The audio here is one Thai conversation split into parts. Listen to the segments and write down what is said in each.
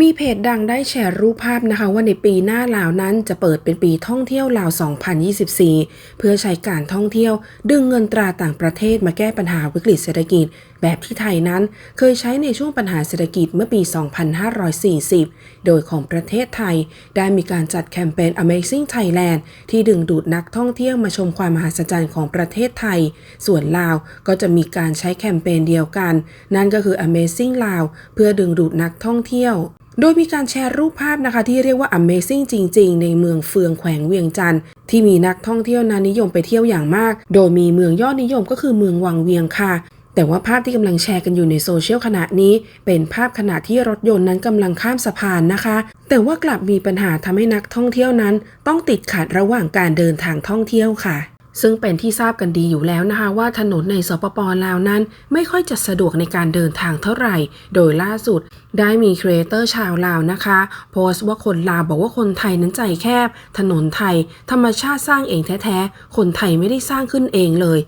มีเพจดังได้แชร์รูปภาพนะคะว่าในปีหน้าลาวนั้นจะเปิดเป็นปีท่องเที่ยวลาว 2024 เพื่อใช้การท่องเที่ยว ดึงเงินตราต่างประเทศมาแก้ปัญหาวิกฤตเศรษฐกิจ แบบที่ไทยนั้นเคยใช้ในช่วงปัญหาเศรษฐกิจเมื่อปี 2540 โดยของประเทศไทย ได้มีการจัดแคมเปญ Amazing Thailand ที่ดึงดูดนักท่องเที่ยวมาชมความมหัศจรรย์ของประเทศไทย ส่วนลาวก็จะมีการใช้แคมเปญเดียวกัน นั่นก็คือ Amazing ลาวเพื่อดึงดูดนักท่องเที่ยว โดยมีการแชร์รูปภาพนะคะ ที่เรียกว่า Amazing จริง ๆ ในเมืองเฟืองแขวงเวียงจันทร์ที่มีนักท่องเที่ยวนานิยมไปเที่ยวอย่างมาก โดยมีเมืองยอดนิยมก็คือเมืองวังเวียงค่ะ แต่ว่าภาพที่กำลังแชร์กันอยู่ในโซเชียลขณะนี้ เป็นภาพขณะที่รถยนต์นั้นกำลังข้ามสะพานนะคะ แต่ว่ากลับมีปัญหาทำให้นักท่องเที่ยวนั้น ต้องติดขัดระหว่างการเดินทางท่องเที่ยวค่ะ ซึ่งเป็นที่ทราบกันดีอยู่แล้วนะคะว่าถนนในสปปลาวนั้น ไม่ค่อยจะสะดวกในการเดินทางเท่าไหร่ โดยล่าสุดได้มีครีเอเตอร์ชาวลาวนะคะ โพสต์ว่าคนลาวบอกว่าคนไทยนั้นใจแคบ ถนนไทย ธรรมชาติสร้างเองแท้ๆ คนไทยไม่ได้สร้างขึ้นเองเลย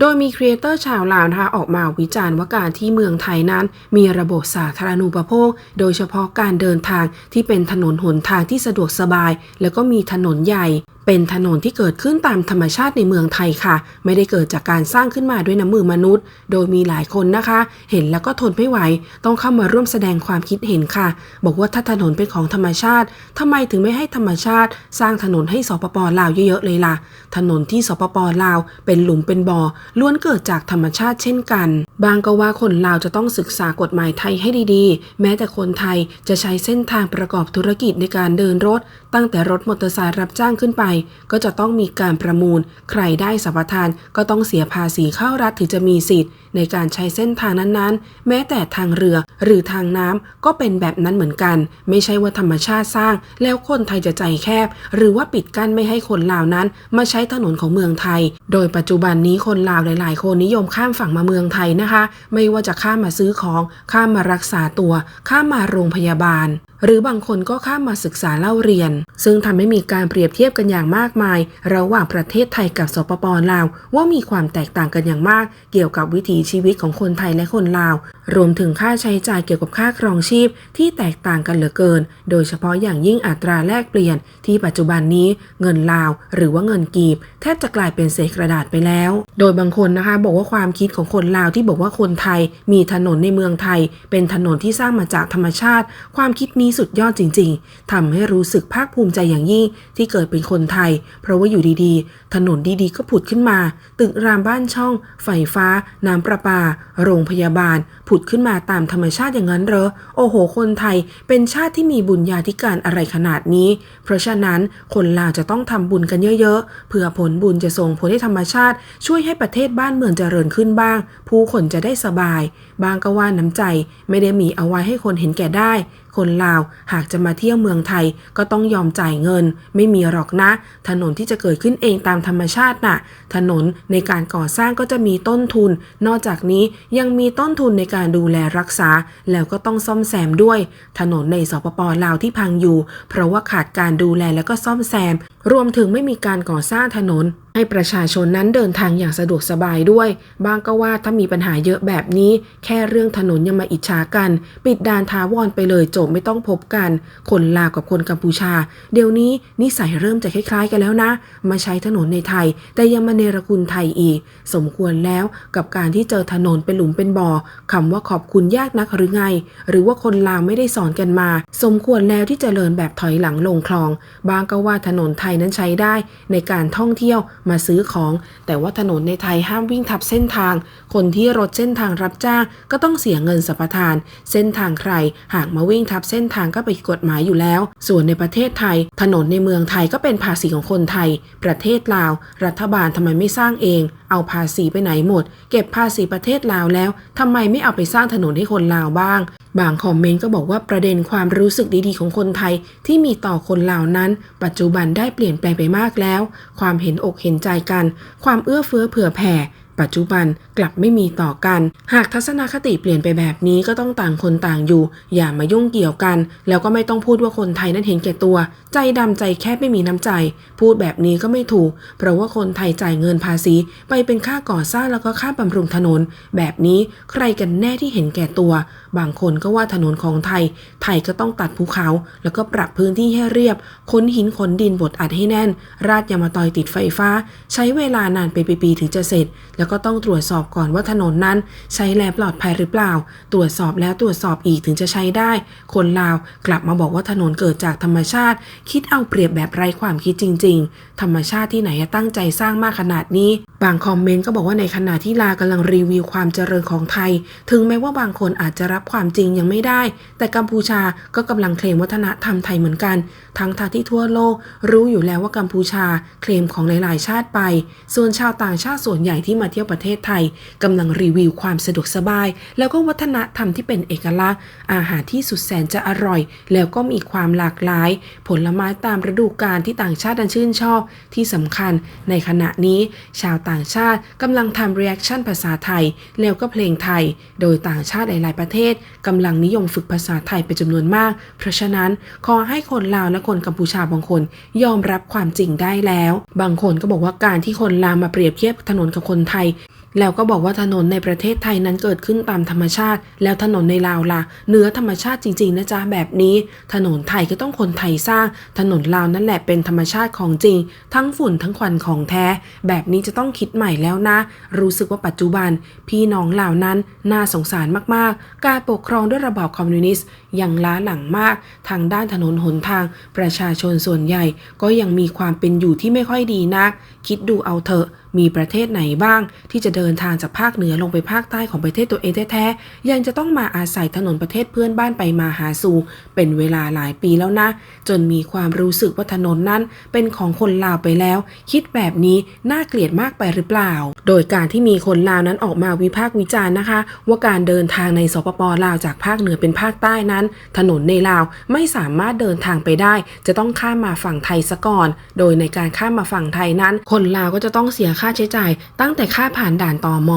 โดยมีครีเอเตอร์ชาวลาวนะคะออกมาวิจารณ์ว่าการที่เมืองไทยนั้น มีระบบสาธารณูปโภค โดยเฉพาะการเดินทางที่เป็นถนนหนทางที่สะดวกสบาย แล้วก็มีถนนใหญ่ เป็นถนนที่เกิดขึ้นตามธรรมชาติในเมืองไทยค่ะ ไม่ได้เกิดจากการสร้างขึ้นมาด้วยน้ำมือมนุษย์ โดยมีหลายคนนะคะ เห็นแล้วก็ทนไม่ไหว ต้องเข้ามาร่วมแสดงความคิดเห็นค่ะ บอกว่าถ้าถนนเป็นของธรรมชาติทำไมถึงไม่ให้ธรรมชาติ สร้างถนนให้สปปลาวเยอะๆเลยล่ะ ถนนที่สปปลาว เป็นหลุมเป็นบ่อล้วนเกิดจากธรรมชาติเช่นกันบางก็ว่าคนลาวจะต้องศึกษากฎหมายไทยให้ดีๆ แม้แต่คนไทยจะใช้เส้นทางประกอบธุรกิจในการเดินรถ ตั้งแต่รถมอเตอร์ไซค์รับจ้างขึ้นไปก็จะต้องมีการประมูล ใครได้สัมปทานก็ต้องเสียภาษีเข้ารัฐถึงจะมีสิทธิ์ ในการใช้เส้นทางนั้นๆ แม้แต่ทางเรือหรือทางน้ำก็เป็นแบบนั้นเหมือนกัน ไม่ใช่ว่าธรรมชาติสร้าง แล้วคนไทยจะใจแคบ หรือว่าปิดกั้นไม่ให้คนลาวนั้น มาใช้ถนนของเมืองไทย โดยปัจจุบันนี้คนลาวหลาย ๆ คนนิยมข้ามฝั่งมาเมืองไทยนะคะ ไม่ว่าจะข้ามมาซื้อของ ข้ามมารักษาตัว ข้ามมาโรงพยาบาล หรือบางคนก็ข้ามมาศึกษาเล่าเรียน ซึ่งทำให้มีการเปรียบเทียบกันอย่างมากมาย ระหว่างประเทศไทยกับสปปลาว ว่ามีความแตกต่างกันอย่างมาก เกี่ยวกับวิถีชีวิตของคนไทยและคนลาว รวมถึงค่าใช้จ่ายเกี่ยวกับค่าครองชีพที่แตกต่างกันเหลือเกิน โดยเฉพาะอย่างยิ่งอัตราแลกเปลี่ยน ที่ปัจจุบันนี้เงินลาว หรือว่าเงินกีบ แทบจะกลายเป็นเศษกระดาษไปแล้ว โดยบางคนนะคะบอกว่าความคิดของคนลาวที่บอกว่าคนไทย มีถนนในเมืองไทย เป็นถนนที่สร้างมาจากธรรมชาติ ความคิดนี้สุดยอดจริง ๆทำให้รู้สึกภาคภูมิใจอย่างยิ่งที่เกิดเป็นคนไทย เพราะว่าอยู่ดีๆ ถนนดีๆ ก็ผุดขึ้นมา ตึกรามบ้านช่อง ไฟฟ้า น้ำประปา โรงพยาบาล ผุดขึ้นมาตามธรรมชาติอย่างนั้นเหรอ โอ้โห คนไทยเป็นชาติที่มีบุญญาธิการอะไรขนาดนี้ เพราะฉะนั้นคนลาวจะต้องทำบุญกันเยอะๆ เพื่อผลบุญจะส่งผลให้ธรรมชาติ ช่วยให้ประเทศบ้านเมืองเจริญขึ้นบ้าง ผู้คนจะได้สบาย บางก็ว่าน้ำใจ ไม่ได้มีเอาไว้ให้คนเห็นแก่ได้ คนลาวหากจะมาเที่ยวเมืองไทยก็ต้องยอมจ่ายเงิน ไม่มีหรอกนะ ถนนที่จะเกิดขึ้นเองตามธรรมชาติน่ะ ถนนในการก่อสร้างก็จะมีต้นทุน นอกจากนี้ยังมีต้นทุนในการดูแลรักษา แล้วก็ต้องซ่อมแซมด้วย ถนนในสปปลาวที่พังอยู่ เพราะว่าขาดการดูแลแล้วก็ซ่อมแซม รวมถึงไม่มีการก่อสร้างถนน ให้ประชาชนนั้นเดินทางอย่างสะดวกสบายด้วยบางก็ว่าถ้ามีปัญหาเยอะแบบนี้ แค่เรื่องถนนยังมาอิจฉากัน ปิดด่านทาวรไปเลยจบไม่ต้องพบกัน คนลาวกับคนกัมพูชา เดี๋ยวนี้นิสัยเริ่มจะคล้ายๆกันแล้วนะ มาใช้ถนนในไทย แต่ยังมาเนรคุณไทยอีก สมควรแล้วกับการที่เจอถนนเป็นหลุมเป็นบ่อคำว่าขอบคุณยากนักหรือไง หรือว่าคนลาวไม่ได้สอนกันมา สมควรแล้วที่จเจริญแบบถอยหลังลงคลอง บางก็ว่าถนนไทยนั้นใช้ได้ในการท่องเที่ยวมาซื้อของ แต่ว่าถนนในไทยห้ามวิ่งทับเส้นทาง คนที่รถเส้นทางรับจ้างก็ต้องเสียเงินสัมปทาน เส้นทางใคร หากมาวิ่งทับเส้นทางก็ไปกฎหมายอยู่แล้ว ส่วนในประเทศไทย ถนนในเมืองไทยก็เป็นภาษีของคนไทย ประเทศลาว รัฐบาลทำไมไม่สร้างเอง เอาภาษีไปไหนหมด เก็บภาษีประเทศลาวแล้วทำไมไม่เอาไปสร้างถนนให้คนลาวบ้างบางคอมเมนต์ก็บอกว่าประเด็นความรู้สึกดีๆของคนไทยที่มีต่อคนลาวนั้น ปัจจุบันได้เปลี่ยนแปลงไปมากแล้ว ความเห็นอกเห็นใจกัน ความเอื้อเฟื้อเผื่อแผ่ ปัจจุบันกลับไม่มีต่อกัน หากทัศนคติเปลี่ยนไปแบบนี้ก็ต้องต่างคนต่างอยู่ อย่ามายุ่งเกี่ยวกัน แล้วก็ไม่ต้องพูดว่าคนไทยนั้นเห็นแก่ตัว ใจดำใจแคบไม่มีน้ำใจ พูดแบบนี้ก็ไม่ถูก เพราะว่าคนไทยจ่ายเงินภาษี ไปเป็นค่าก่อสร้างแล้วก็ค่าบำรุงถนน แบบนี้ใครกันแน่ที่เห็นแก่ตัวบางคนก็ว่าถนนของไทย ไทยก็ต้องตัดภูเขา แล้วก็ปรับพื้นที่ให้เรียบขนหินขนดินบดอัดให้แน่น ราดยามาตอยติดไฟฟ้า ใช้เวลานานเป็นปีๆถึงจะเสร็จ แล้วก็ต้องตรวจสอบก่อนว่าถนนนั้น ใช้แล้วปลอดภัยหรือเปล่า ตรวจสอบแล้วตรวจสอบอีกถึงจะใช้ได้ คนลาวกลับมาบอกว่าถนนเกิดจากธรรมชาติ คิดเอาเปรียบแบบไร้ความคิดจริง ๆ ธรรมชาติที่ไหนตั้งใจสร้างมากขนาดนี้ บางคอมเมนต์ก็บอกว่าในขณะที่ลาวกำลังรีวิวความเจริญของไทย ถึงแม้ว่าบางคนอาจจะรับความจริงยังไม่ได้ แต่กัมพูชาก็กำลังเคลมวัฒนธรรมไทยเหมือนกัน ทั้งทาที่ทั่วโลก รู้อยู่แล้วว่ากัมพูชาเคลมของหลาย ๆ ชาติไป ส่วนชาวต่างชาติส่วนใหญ่ที่มาเที่ยวประเทศไทยกำลังรีวิวความสะดวกสบาย แล้วก็วัฒนธรรมที่เป็นเอกลักษณ์ อาหารที่สุดแสนจะอร่อย แล้วก็มีความหลากหลาย ผลไม้ตามฤดูกาลที่ต่างชาติดันชื่นชอบ ที่สำคัญ ในขณะนี้ชาวต่างชาติกำลังทำ reaction ภาษาไทย แล้วก็เพลงไทย โดยต่างชาติหลาย ๆ ประเทศกำลังนิยมฝึกภาษาไทยเป็นจำนวนมาก เพราะฉะนั้นขอให้คนลาวและคนกัมพูชาบางคนยอมรับความจริงได้แล้ว บางคนก็บอกว่าการที่คนลาวมาเปรียบเทียบถนนกับคนไทย แล้วก็บอกว่าถนนในประเทศไทยนั้นเกิดขึ้นตามธรรมชาติ แล้วถนนในลาวล่ะเนื้อธรรมชาติจริง ๆ นะจ๊ะแบบนี้ ถนนไทยก็ต้องคนไทยสร้าง ถนนลาวนั่นแหละเป็นธรรมชาติของจริง ทั้งฝุ่นทั้งควันของแท้ แบบนี้จะต้องคิดใหม่แล้วนะ รู้สึกว่าปัจจุบัน พี่น้องลาวนั้นน่าสงสารมากๆ การปกครองด้วยระบอบคอมมิวนิสต์ยังล้าหลังมาก ทางด้านถนนหนทาง ประชาชนส่วนใหญ่ ก็ยังมีความเป็นอยู่ที่ไม่ค่อยดีนัก คิดดูเอาเถอะมีประเทศไหนบ้าง ที่จะเดินทางจากภาคเหนือลงไปภาคใต้ของประเทศตัวเองแท้ๆยังจะต้องมาอาศัยถนนประเทศเพื่อนบ้านไปมาหาสู่ เป็นเวลาหลายปีแล้วนะ จนมีความรู้สึกว่าถนนนั้น เป็นของคนลาวไปแล้ว คิดแบบนี้น่าเกลียดมากไปหรือเปล่า โดยการที่มีคนลาวนั้นออกมาวิพากษ์วิจารณ์นะคะ ว่าการเดินทางในสปปลาวจากภาคเหนือเป็นภาคใต้นั้น ถนนในลาวไม่สามารถเดินทางไปได้ จะต้องข้ามมาฝั่งไทยซะก่อน โดยในการข้ามมาฝั่งไทยนั้น คนลาวก็จะต้องเสียค่าใช้จ่ายตั้งแต่ค่าผ่านด่านตอม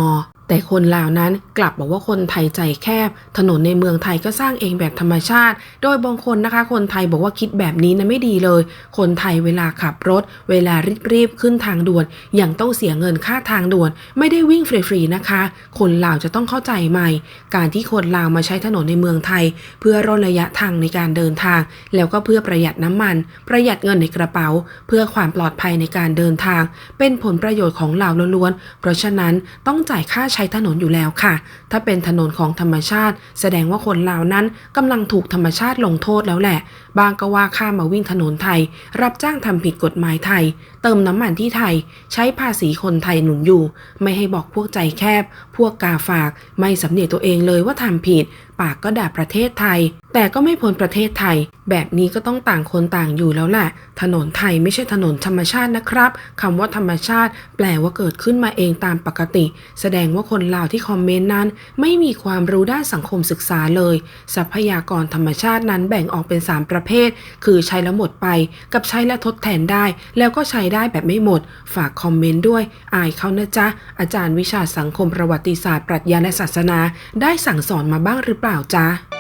แต่คนลาวนั้นกลับบอกว่าคนไทยใจแคบ ถนนในเมืองไทยก็สร้างเองแบบธรรมชาติ โดยบางคนนะคะ คนไทยบอกว่าคิดแบบนี้นะไม่ดีเลย คนไทยเวลาขับรถ เวลารีบๆขึ้นทางด่วนยังต้องเสียเงินค่าทางด่วน ไม่ได้วิ่งฟรีๆนะคะ คนลาวจะต้องเข้าใจใหม่ การที่คนลาวมาใช้ถนนในเมืองไทย เพื่อร่นระยะทางในการเดินทาง แล้วก็เพื่อประหยัดน้ำมัน ประหยัดเงินในกระเป๋า เพื่อความปลอดภัยในการเดินทาง เป็นผลประโยชน์ของลาวล้วนๆเพราะฉะนั้นต้องจ่ายค่าใช้ถนนอยู่แล้วค่ะ ถ้าเป็นถนนของธรรมชาติ แสดงว่าคนลาวนั้นกำลังถูกธรรมชาติลงโทษแล้วแหละ บางก็ว่าข้ามมาวิ่งถนนไทย รับจ้างทำผิดกฎหมายไทย เติมน้ำมันที่ไทย ใช้ภาษีคนไทยหนุนอยู่ ไม่ให้บอกพวกใจแคบ พวกกาฝาก ไม่สำเนียกตัวเองเลยว่าทำผิด ปากก็ด่าประเทศไทย แต่ก็ไม่พ้นประเทศไทย แบบนี้ก็ต้องต่างคนต่างอยู่แล้วแหละถนนไทยไม่ใช่ถนนธรรมชาตินะครับคำว่าธรรมชาติ แปลว่าเกิดขึ้นมาเองตามปกติ แสดงว่าคนลาวที่คอมเมนต์นั้น ไม่มีความรู้ด้านสังคมศึกษาเลย ทรัพยากรธรรมชาตินั้นแบ่งออกเป็น 3 ประเภท คือใช้แล้วหมดไป กับใช้และทดแทนได้ แล้วก็ใช้ได้แบบไม่หมด ฝากคอมเมนต์ด้วย อายเขานะจ๊ะอาจารย์วิชาสังคมประวัติศาสตร์ปรัชญาและศาสนา ได้สั่งสอนมาบ้างหรือเปล่าล่าจ๊ะ